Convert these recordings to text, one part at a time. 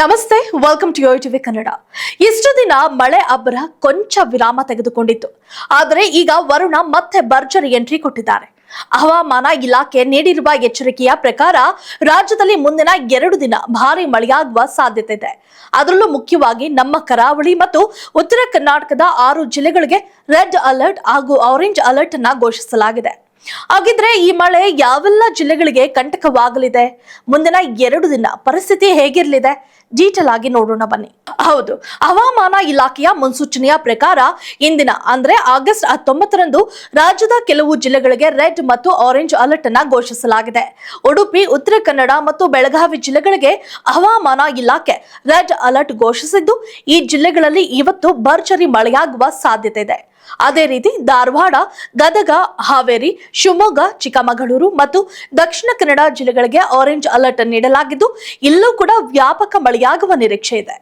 ನಮಸ್ತೆ welcome to Yo TV Kannada ಇಷ್ಟು ದಿನ ಮಳೆ ಅಬ್ಬರ ಕೊಂಚ ವಿರಾಮ ತೆಗೆದುಕೊಂಡಿತ್ತು. ಆದರೆ ಈಗ ವರುಣ ಮತ್ತೆ ಭರ್ಜರಿ ಎಂಟ್ರಿ ಕೊಟ್ಟಿದ್ದಾರೆ. ಹವಾಮಾನ ಇಲಾಖೆ ನೀಡಿರುವ ಎಚ್ಚರಿಕೆಯ ಪ್ರಕಾರ ರಾಜ್ಯದಲ್ಲಿ ಮುಂದಿನ ಎರಡು ದಿನ ಭಾರಿ ಮಳೆಯಾಗುವ ಸಾಧ್ಯತೆ ಇದೆ. ಅದರಲ್ಲೂ ಮುಖ್ಯವಾಗಿ ನಮ್ಮ ಕರಾವಳಿ ಮತ್ತು ಉತ್ತರ ಕರ್ನಾಟಕದ ಆರು ಜಿಲ್ಲೆಗಳಿಗೆ ರೆಡ್ ಅಲರ್ಟ್ ಹಾಗೂ ಆರೆಂಜ್ ಅಲರ್ಟ್ ಅನ್ನ ಘೋಷಿಸಲಾಗಿದೆ. ಹಾಗಿದ್ರೆ ಈ ಮಳೆ ಯಾವೆಲ್ಲ ಜಿಲ್ಲೆಗಳಿಗೆ ಕಂಟಕವಾಗಲಿದೆ? ಮುಂದಿನ ಎರಡು ದಿನ ಪರಿಸ್ಥಿತಿ ಹೇಗಿರಲಿದೆ? ಡೀಟೇಲ್ ಆಗಿ ನೋಡೋಣ ಬನ್ನಿ. ಹೌದು, ಹವಾಮಾನ ಇಲಾಖೆಯ ಮುನ್ಸೂಚನೆಯ ಪ್ರಕಾರ ಇಂದಿನ, ಅಂದ್ರೆ ಆಗಸ್ಟ್ ಹತ್ತೊಂಬತ್ತರಂದು ರಾಜ್ಯದ ಕೆಲವು ಜಿಲ್ಲೆಗಳಿಗೆ ರೆಡ್ ಮತ್ತು ಆರೆಂಜ್ ಅಲರ್ಟ್ ಅನ್ನ ಘೋಷಿಸಲಾಗಿದೆ. ಉಡುಪಿ, ಉತ್ತರ ಕನ್ನಡ ಮತ್ತು ಬೆಳಗಾವಿ ಜಿಲ್ಲೆಗಳಿಗೆ ಹವಾಮಾನ ಇಲಾಖೆ ರೆಡ್ ಅಲರ್ಟ್ ಘೋಷಿಸಿದ್ದು, ಈ ಜಿಲ್ಲೆಗಳಲ್ಲಿ ಇವತ್ತು ಭರ್ಜರಿ ಮಳೆಯಾಗುವ ಸಾಧ್ಯತೆ ಇದೆ. ಅದೇ ರೀತಿ ಧಾರವಾಡ, ಗದಗ, ಹಾವೇರಿ, ಶಿವಮೊಗ್ಗ, ಚಿಕ್ಕಮಗಳೂರು ಮತ್ತು ದಕ್ಷಿಣ ಕನ್ನಡ ಜಿಲ್ಲೆಗಳಿಗೆ ಆರೆಂಜ್ ಅಲರ್ಟ್ ನೀಡಲಾಗಿದ್ದು, ಇಲ್ಲೂ ಕೂಡ ವ್ಯಾಪಕ ಮಳೆಯಾಗುವ ನಿರೀಕ್ಷೆ ಇದೆ.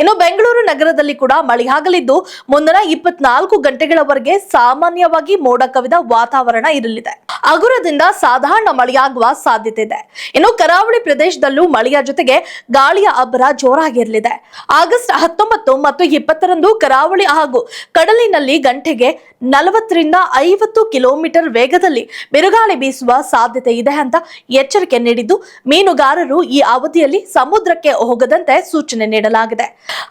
ಇನ್ನು ಬೆಂಗಳೂರು ನಗರದಲ್ಲಿ ಕೂಡ ಮಳೆಯಾಗಲಿದ್ದು, ಮುಂದಿನ ಇಪ್ಪತ್ನಾಲ್ಕು ಗಂಟೆಗಳವರೆಗೆ ಸಾಮಾನ್ಯವಾಗಿ ಮೋಡ ಕವಿದ ವಾತಾವರಣ ಇರಲಿದೆ. ಹಗುರದಿಂದ ಸಾಧಾರಣ ಮಳೆಯಾಗುವ ಸಾಧ್ಯತೆ ಇದೆ. ಇನ್ನು ಕರಾವಳಿ ಪ್ರದೇಶದಲ್ಲೂ ಮಳೆಯ ಜೊತೆಗೆ ಗಾಳಿಯ ಅಬ್ಬರ ಜೋರಾಗಿರಲಿದೆ. ಆಗಸ್ಟ್ ಹತ್ತೊಂಬತ್ತು ಮತ್ತು ಇಪ್ಪತ್ತರಂದು ಕರಾವಳಿ ಹಾಗೂ ಕಡಲಿನಲ್ಲಿ ಗಂಟೆಗೆ ನಲವತ್ತರಿಂದ ಐವತ್ತು ಕಿಲೋಮೀಟರ್ ವೇಗದಲ್ಲಿ ಬಿರುಗಾಳಿ ಬೀಸುವ ಸಾಧ್ಯತೆ ಇದೆ ಅಂತ ಎಚ್ಚರಿಕೆ ನೀಡಿದ್ದು, ಮೀನುಗಾರರು ಈ ಅವಧಿಯಲ್ಲಿ ಸಮುದ್ರಕ್ಕೆ ಹೋಗದಂತೆ ಸೂಚನೆ ನೀಡಲಾಗಿದೆ.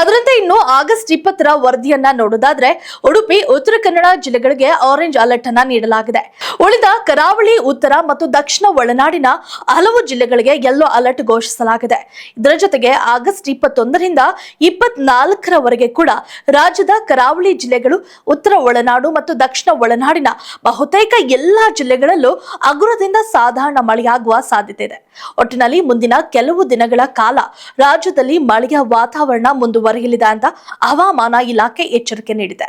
ಅದರಂತೆ ಇನ್ನು ಆಗಸ್ಟ್ ಇಪ್ಪತ್ತರ ವರದಿಯನ್ನ ನೋಡೋದಾದ್ರೆ, ಉಡುಪಿ, ಉತ್ತರ ಕನ್ನಡ ಜಿಲ್ಲೆಗಳಿಗೆ ಆರೆಂಜ್ ಅಲರ್ಟ್ ಅನ್ನ ನೀಡಲಾಗಿದೆ. ಉಳಿದ ಕರಾವಳಿ, ಉತ್ತರ ಮತ್ತು ದಕ್ಷಿಣ ಒಳನಾಡಿನ ಹಲವು ಜಿಲ್ಲೆಗಳಿಗೆ ಯೆಲ್ಲೋ ಅಲರ್ಟ್ ಘೋಷಿಸಲಾಗಿದೆ. ಇದರ ಜೊತೆಗೆ ಆಗಸ್ಟ್ ಇಪ್ಪತ್ತೊಂದರಿಂದ ಇಪ್ಪತ್ನಾಲ್ಕರವರೆಗೆ ಕೂಡ ರಾಜ್ಯದ ಕರಾವಳಿ ಜಿಲ್ಲೆಗಳು ಉತ್ತರ ಒಳನಾಡು ಮತ್ತು ದಕ್ಷಿಣ ಒಳನಾಡಿನ ಬಹುತೇಕ ಎಲ್ಲಾ ಜಿಲ್ಲೆಗಳಲ್ಲೂ ಹಗುರದಿಂದ ಸಾಧಾರಣ ಮಳೆಯಾಗುವ ಸಾಧ್ಯತೆ ಇದೆ. ಒಟ್ಟಿನಲ್ಲಿ ಮುಂದಿನ ಕೆಲವು ದಿನಗಳ ಕಾಲ ರಾಜ್ಯದಲ್ಲಿ ಮಳೆಯ ವಾತಾವರಣ ಮುಂದುವರಿಯಲಿದೆ ಅಂತ ಹವಾಮಾನ ಇಲಾಖೆ ಎಚ್ಚರಿಕೆ ನೀಡಿದೆ.